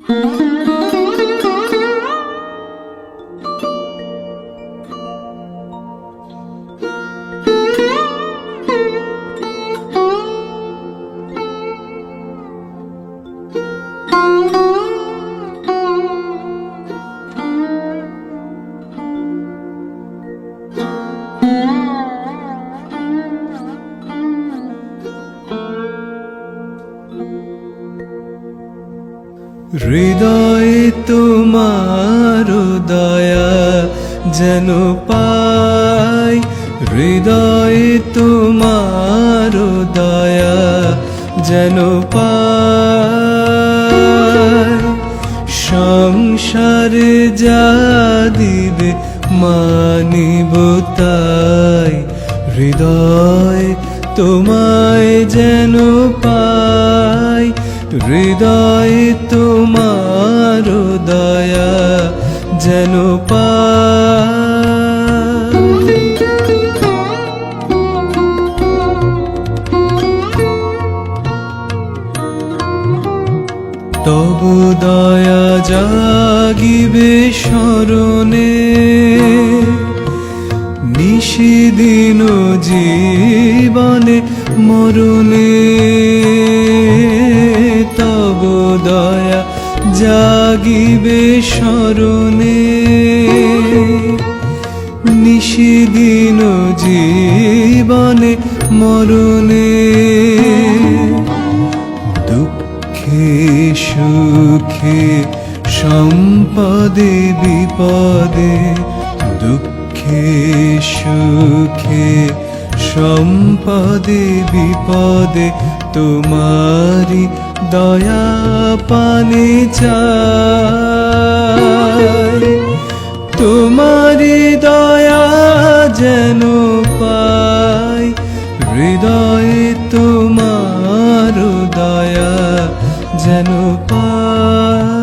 Mm-hmm. হৃদয়ে তোমার দয়া যেন পাই। হৃদয়ে তোমার দয়া যেন পাই। সংসারে যা মানিব তাই। হৃদয় তোমায় যেন পাই। হৃদয় তোমার দয়া যেন পাই তবু দয়া জাগিবে স্মরণে নিশিদিন জীবনে মরণে। জাগিবে স্মরণে নিশিদিন জীবনে মরণে। দুঃখে সুখে সম্পদে বিপদে। দুঃখে সুখে সম্পদে বিপদে তোমারি দয়া পানে চাই। তোমারি দয়া যেন পাই। হৃদয়ে তোমার দয়া যেন পাই।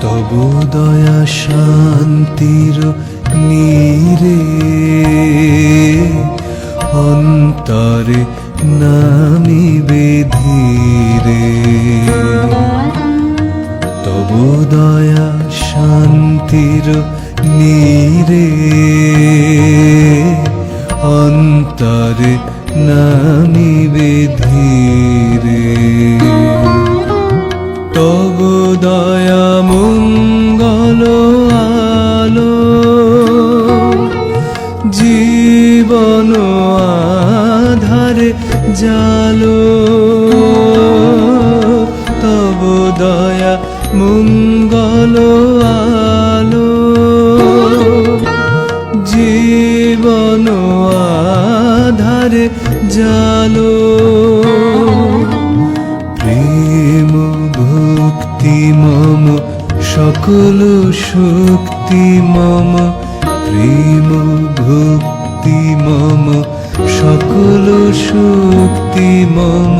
তবু দয়া শান্তির নীরে অন্তরে নামিবে ধীরে তবু দয়া শান্তির নীরে অন্তরে নামিবে ধীরে তব দয়া মঙ্গল জালো। তব দয়া মঙ্গল আলো। জীবন আধারে জালো। প্রেম ভক্তি মম, সকল শক্তি মম। প্রেম ভক্তি মম সকল শক্তি মম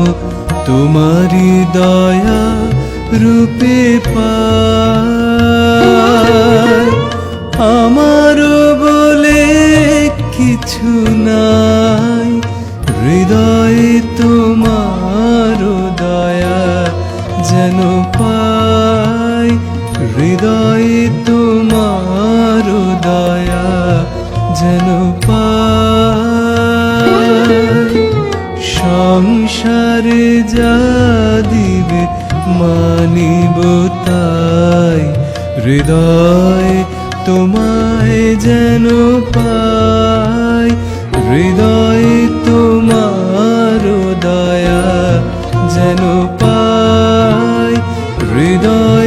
তোমারি দয়া রূপে পাই আমার বলে কিছু নাই হৃদয়ে তোমার দিবে মানিব তাই। হৃদয় তোমায় যেন পাই। হৃদয় তোমার দয়া যেন পাই। হৃদয়